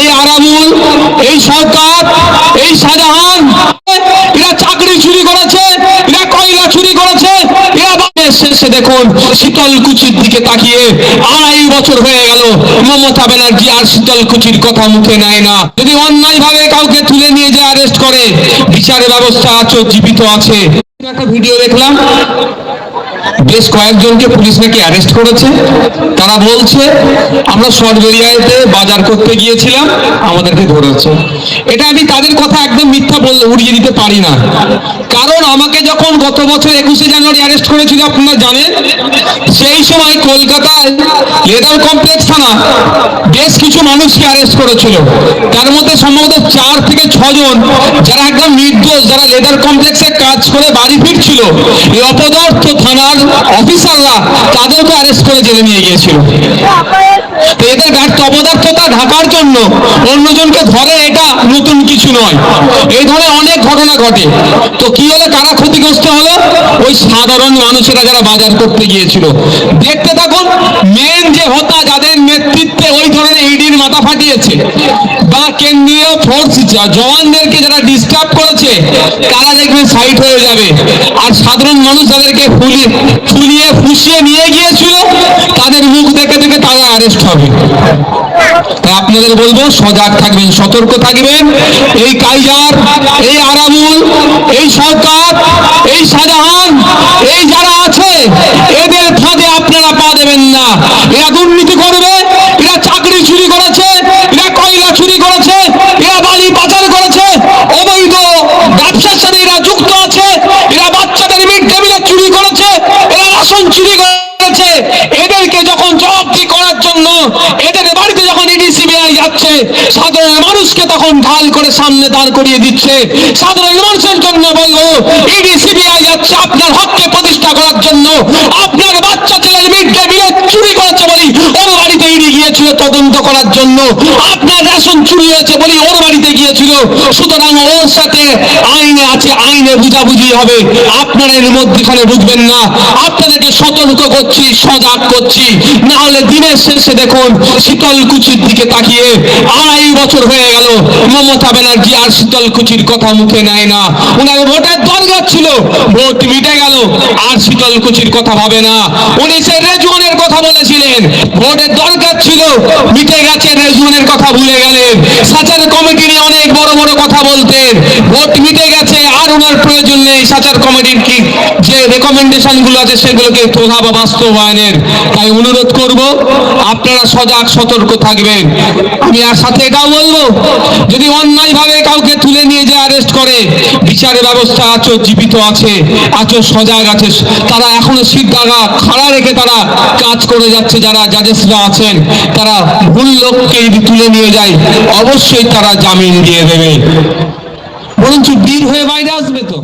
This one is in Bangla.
এই আরামুল, এই সরকার, এই শাহজাহান এরা চাকরি চুরি করেছে, এরা কয়লা চুরি করেছে, এরা শেষে দেখুন শীতল কুচির দিকে তাকিয়ে আড়াই বছর হয়ে গেল, মমতা ব্যানার্জি আর শীতল কুচির কথা মুখে নেয় না। যদি অন্যায় ভাবে কাউকে তুলে নিয়ে যায় অ্যারেস্ট করে বিচার ব্যবস্থা আছো, জীবিত আছে। একটা ভিডিও দেখলাম বেশ কয়েকজনকে পুলিশ নাকি অ্যারেস্ট করেছে। তারা বলছে, আমরা শর্ট এরিয়াতে বাজার করতে গিয়েছিলাম, আমাদেরকে ধরেছে। এটা আমি তাদের কথা একদম মিথ্যা বল উড়িয়ে দিতে পারি না। কারণ আমাকে যখন গত বছর একুশে জানুয়ারি অ্যারেস্ট করেছিল, আপনারা জানেন, সেই সময় কলকাতায় লেদার কমপ্লেক্স থানা বেশ কিছু মানুষকে অ্যারেস্ট করেছিল। তার মধ্যে সম্ভবত চার থেকে ছজন যারা একদম নির্দোষ, যারা লেদার কমপ্লেক্সে কাজ করে বাড়ি ফিরছিল, এই অপদার্থ থানার অফিসাররা তাদেরকে অ্যারেস্ট করে জেলে নিয়ে গিয়েছিল। তো এদের ঘাটতি অপদার্থতা ঢাকার জন্য অন্যজনকে ধরে এটা নতুন কিছু নয়। এই ধরনের অনেক ঘটনা ঘটে। তো কি হলো? কারা ক্ষতিগ্রস্ত হলো? ওই সাধারণ মানুষেরা যারা বাজার করতে গিয়েছিল। দেখতে থাকুন মেন যে হতা যাদের নেতৃত্বে ওই ধরনের ইডির মাথা ফাটিয়েছে বা কেন্দ্রীয় ফোর্স জওয়ানদেরকে যারা ডিস্টার্ব করেছে, তারা দেখবেন সাইড হয়ে যাবে। আর সাধারণ মানুষ যাদেরকে ফুলিয়ে ফুলিয়ে ফুসিয়ে নিয়ে গিয়েছিল তাদের মুখ দেখে দেখে তারা অ্যারেস্ট হবে। তাই আপনাদের বলব, সজাগ থাকবেন, সতর্ক থাকবেন। এই কাইজার এই আরামুল, এই সরকার, এই শাহজাহান এই যারা আছে, এদের ফাঁদে আপনারা পা দেবেন না। এরা দুর্নীতি করবে, এরা চাকরি চুরি করেছে, এরা কয়লা চুরি করেছে, এরা বালি পাচার করেছে, অবৈধ ব্যবসার সাথে এরা যুক্ত আছে, এরা বাচ্চাদের মিড ডে চুরি করেছে, এরা রাশন চুরি করেছে এদেরকে যখন জবাবদি করার জন্য এদের বাড়িতে যখন ইডি সিবিআই যাচ্ছে সাধারণ মানুষকে তখন ঢাল করে সামনে দাঁড় করিয়ে দিচ্ছে। সাধারণ মানুষের জন্য বলব, ইডি, সিবিআই যাচ্ছে আপনার হককে প্রতিষ্ঠা করার জন্য। আপনার বাচ্চা ছেলের মিড ডে চুরি করেছে বলি ওর বাড়িতে ইডি গিয়েছিল তদন্ত করার জন্য। আপনার রেশন চুরি হয়েছে বলি ওর বাড়িতে গিয়েছিল। সুতরাং ওর সাথে আইনে আছে, আইনে বুঝাবুঝি হবে। আপনারা এর মধ্যখানে বুঝবেন না। আপনাদেরকে সতর্ক করছি, সজাগ করছি। না হলে দিনের শেষে দেখুন শীতল কুচির দিকে তাকিয়ে আড়াই বছর হয়ে গেল, মমতা ব্যানার্জি আর শীতল কুচির কথা মুখে নেয় না। উনার ভোটের দরকার ছিল, ভোট মিটে গেল, আর শীতল কুচির কথা ভাবে না। উনি সে রেজুয়ানের কথা বলেছিলেন, ভোটের দরকার ছিল, মিটে গেছে রেজুয়ানের কথা ভুলে গেলেন। সাচার কমিটি নিয়ে অনেক বড় বড় কথা বলতেন, ভোট মিটে গেছে, আর ওনার প্রয়োজন নেই সাচার কমিটির কি? যে রেকমেন্ডেশনগুলো আছে সেগুলোকে প্রভাব বাস্তবায়নের। তাই অনুরোধ করব, আপনারা সজাগ, সতর্ক থাকবেন। আমি আর সাথে এটাও বলব, যদি অন্যায় ভাবে কাউকে তুলে নিয়ে যায় অ্যারেস্ট করে, বিচারের ব্যবস্থা আছো জীবিত আছে আছো সজাগ আছে। তারা এখনও সিদ্ধাগা খাড়া রেখে তারা কাজ করে যাচ্ছে, যারা জাজেসরা আছেন, তারা ভুল লোককে যদি তুলে নিয়ে যায়, অবশ্যই তারা জামিন দিয়ে দেবে। বরঞ্চ বীর হয়ে বাইরে আসবে তো?